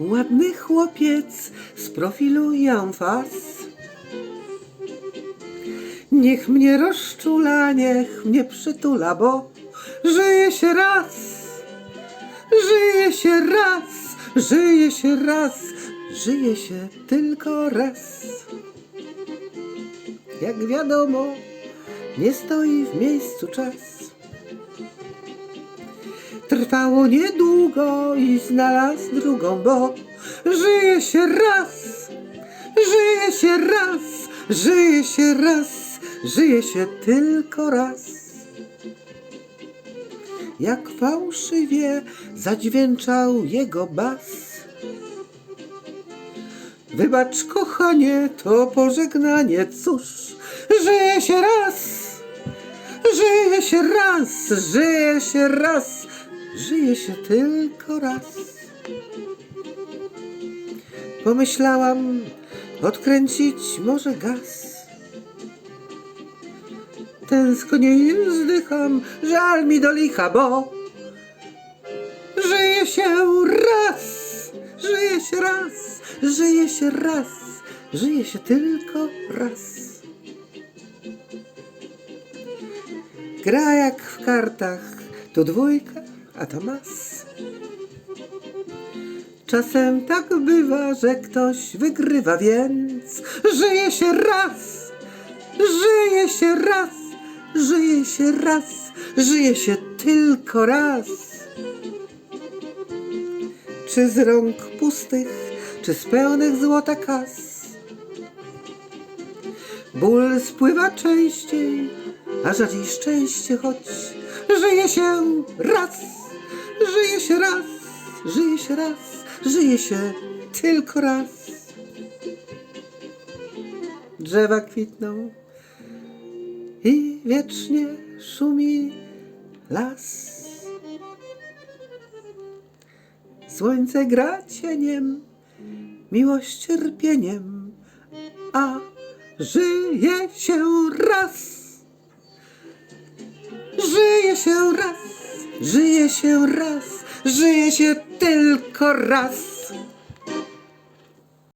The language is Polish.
ładny chłopiec z profilu Janfas. Niech mnie rozczula, niech mnie przytula, bo żyje się raz, żyje się raz, żyje się raz, żyje się tylko raz. Jak wiadomo, nie stoi w miejscu czas. Trwało niedługo i znalazł drugą, bo żyje się raz, żyje się raz, żyje się raz, żyje się tylko raz. Jak fałszywie zadźwięczał jego bas. Wybacz, kochanie, to pożegnanie, cóż, żyje się raz, żyje się raz, żyje się raz, żyje się tylko raz. Pomyślałam, odkręcić może gaz. Tęsknię i wzdycham, żal mi do licha, bo żyje się raz, żyje się raz, żyje się raz, żyje się tylko raz. Gra jak w kartach, tu dwójka, a to mas. Czasem tak bywa, że ktoś wygrywa, więc żyje się raz, żyje się raz, żyje się raz, żyje się tylko raz. Czy z rąk pustych, czy z pełnych złota kas. Ból spływa częściej, a rzadziej szczęście, choć żyje się raz, żyje się raz, żyje się raz, żyje się tylko raz. Drzewa kwitną i wiecznie szumi las. Słońce gra cieniem, miłość cierpieniem, a żyje się raz. Żyje się raz, żyje się raz, żyje się tylko raz.